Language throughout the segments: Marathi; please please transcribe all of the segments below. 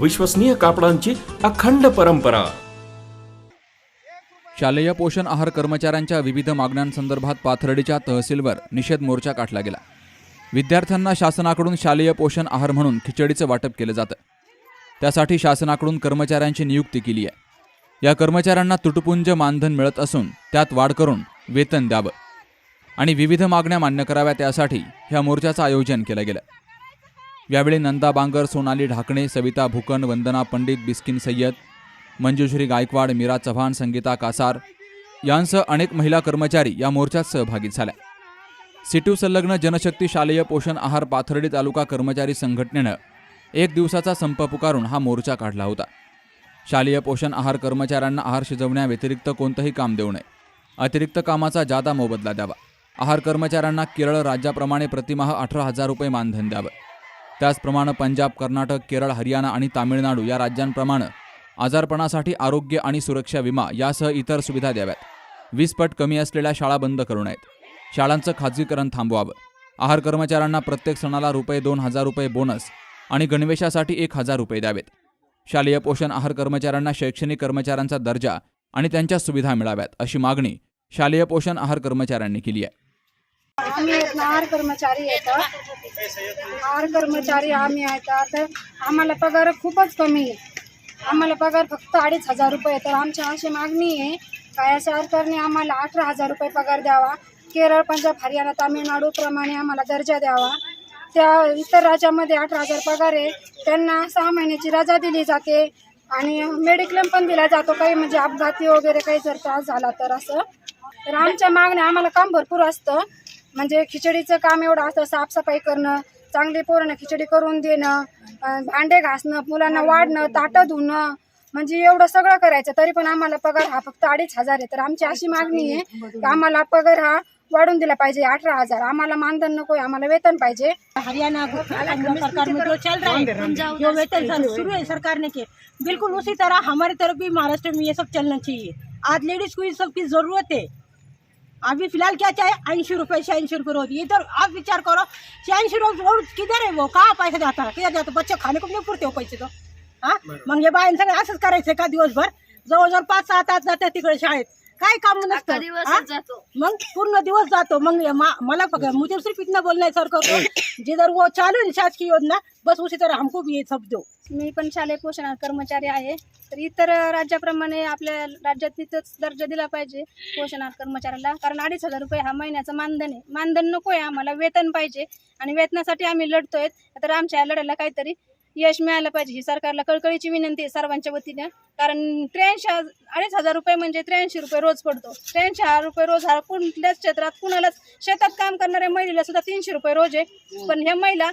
विश्वसनीय कापडांची अखंड परंपरा. शालेय पोषण आहार कर्मचाऱ्यांच्या विविध मागण्यांसंदर्भात पाथर्डीच्या तहसीलवर निषेध मोर्चा काढला गेला. विद्यार्थ्यांना शासनाकडून शालेय पोषण आहार म्हणून खिचडीचं वाटप केलं जातं. त्यासाठी शासनाकडून कर्मचाऱ्यांची नियुक्ती केली आहे. या कर्मचाऱ्यांना तुटपुंज मानधन मिळत असून त्यात वाढ करून वेतन द्यावं. आणि विविध मागण्या मान्य कराव्यात यासाठी ह्या मोर्चाचं आयोजन केलं गेलं. यावेळी नंदा बांगर सोनाली ढाकणे सविता भुकन वंदना पंडित बिस्किन सय्यद मंजुश्री गायकवाड मीरा चव्हाण संगीता कासार यांसह अनेक महिला कर्मचारी या मोर्चात सहभागी झाल्या. सिटू संलग्न जनशक्ती शालेय पोषण आहार पाथर्डी तालुका कर्मचारी संघटनेनं एक दिवसाचा संप पुकारून हा मोर्चा काढला होता. शालेय पोषण आहार कर्मचाऱ्यांना आहार शिजवण्याव्यतिरिक्त कोणतंही काम देऊ नये. अतिरिक्त कामाचा जादा मोबदला द्यावा. आहार कर्मचाऱ्यांना केरळ राज्याप्रमाणे प्रतिमाह अठरा हजार रुपये मानधन द्यावं. त्याचप्रमाणे पंजाब कर्नाटक केरळ हरियाणा आणि तामिळनाडू या राज्यांप्रमाणे आजारपणासाठी आरोग्य आणि सुरक्षा विमा यासह इतर सुविधा द्याव्यात. वीस पट कमी असलेल्या शाळा बंद करू नयेत. शाळांचं खाजगीकरण थांबवावं. आहार कर्मचाऱ्यांना प्रत्येक सणाला रुपये दोन हजार रुपये बोनस आणि गणवेशासाठी एक हजार रुपये द्यावेत. शालेय पोषण आहार कर्मचाऱ्यांना शैक्षणिक कर्मचाऱ्यांचा दर्जा आणि त्यांच्या सुविधा मिळाव्यात अशी मागणी शालेय पोषण आहार कर्मचाऱ्यांनी केली आहे. आम्ही आहार कर्मचारी आहार कर्मचारी आम्ही येतात तर आम्हाला पगार खूपच कमी आहे. आम्हाला पगार फक्त अडीच हजार रुपये तर आमची अशी मागणी आहे का या सरकारने आम्हाला अठरा हजार रुपये पगार द्यावा. केरळ पंजाब हरियाणा तामिळनाडू प्रमाणे आम्हाला दर्जा द्यावा. त्या इतर राज्यामध्ये अठरा हजार पगार आहे त्यांना सहा महिन्याची रजा दिली जाते आणि मेडिक्लेम पण दिला जातो काही म्हणजे अपघाती वगैरे काही जर त्रास झाला तर असं. तर आमच्या मागण्या आम्हाला काम भरपूर असतं म्हणजे खिचडीचं काम एवढं असतं साफसफाई करणं चांगली पोरांना खिचडी करून देणं भांडे घासणं मुलांना वाढणं ताटं धुणं म्हणजे एवढं सगळं करायचं तरी पण आम्हाला पगार हा फक्त अडीच हजार आहे. तर आमची अशी मागणी आहे की आम्हाला पगार हा वाढून दिला पाहिजे अठरा हजार. आम्हाला मानधन नको आम्हाला वेतन पाहिजे. हरियाणा गुजरात सरकार में जो चल रहा है जो वेतन सन- शुरू है सरकार ने किए बिल्कुल उसी तरह हमारी तरफ भी महाराष्ट्र में ये सब चलना चाहिए। आज लेडीज को इस सब की जरूरत है। अभी फिलहाल क्या चाहे ऐंशी रुपये शहाऐंशी रुपये रोज। इधर आप विचार करो शहाऐंशी रोज रोज किधर है वो? कहाँ पैसा जाता है? किधर जातो बच्चे खाने को नाही पुरते हो पैसे तो? हा? मग हे बायांचं काय असंच करायचंय का दिवसभर? जवळजवळ पाच सहा तास जातात तिकडे शाळेत. काय काम नसतं. हा? मग पूर्ण दिवस जातो. मग मा- मला पकड़ मुझे सिर्फ इतना बोलना है सरकार को जिधर वो चालू है शासकीय योजना बस उसी तरह हमको भी ये सब दो. मी पण शालेय पोषण कर्मचारी आहे. तर इतर राज्याप्रमाणे आपल्या राज्यात तिथंच दर्जा दिला पाहिजे पोषण कर्मचाऱ्याला. कारण अडीच हजार रुपये हा महिन्याचं मानधन आहे. मानधन नको आहे आम्हाला वेतन पाहिजे. आणि वेतनासाठी आम्ही लढतोय. तर आमच्या या लढ्याला काहीतरी यश मिळालं पाहिजे ही सरकारला कळकळीची विनंती आहे सर्वांच्या वतीने. कारण त्र्याऐंशी अडीच हजार रुपये म्हणजे त्र्याऐंशी रुपये रोज पडतो. त्र्याऐंशी हजार रुपये रोज हा कुठल्याच क्षेत्रात कुणालाच शेतात काम करणाऱ्या महिलेला सुद्धा तीनशे रुपये रोज आहे. पण ह्या महिला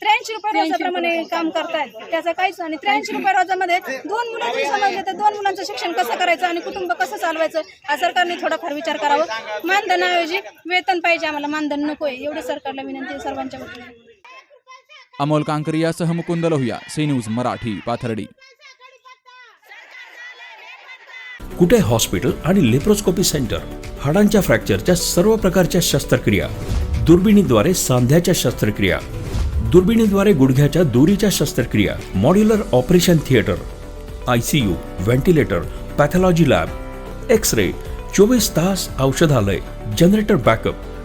त्र्याऐंशी रुपये रोजाप्रमाणे काम करतायत. त्याचं काहीच आणि त्र्याऐंशी रुपये रोजामध्ये दोन मुलांची समजले तर दोन मुलांचं शिक्षण कसं करायचं आणि कुटुंब कसं चालवायचं हा सरकारने थोडाफार विचार करावा. मानधनाऐवजी वेतन पाहिजे आम्हाला. मानधन नको आहे एवढी सरकारला विनंती आहे सर्वांच्या वतीने. Amol कांकरियासह Mukund Lohiya C news Marathi Pathardi. Kute hospital आणि लेप्रोस्कोपी सेंटर? हाडांच्या फ्रॅक्चरच्या सर्व प्रकारच्या शस्त्रक्रिया. दुर्बिणीद्वारे सांध्याच्या शस्त्रक्रिया. दुर्बिणीद्वारे गुडघ्याच्या दोरीच्या शस्त्रक्रिया. Modular operation theatre. I C U ventilator pathology lab. X ray चोवीस तास औषधालय. Generator backup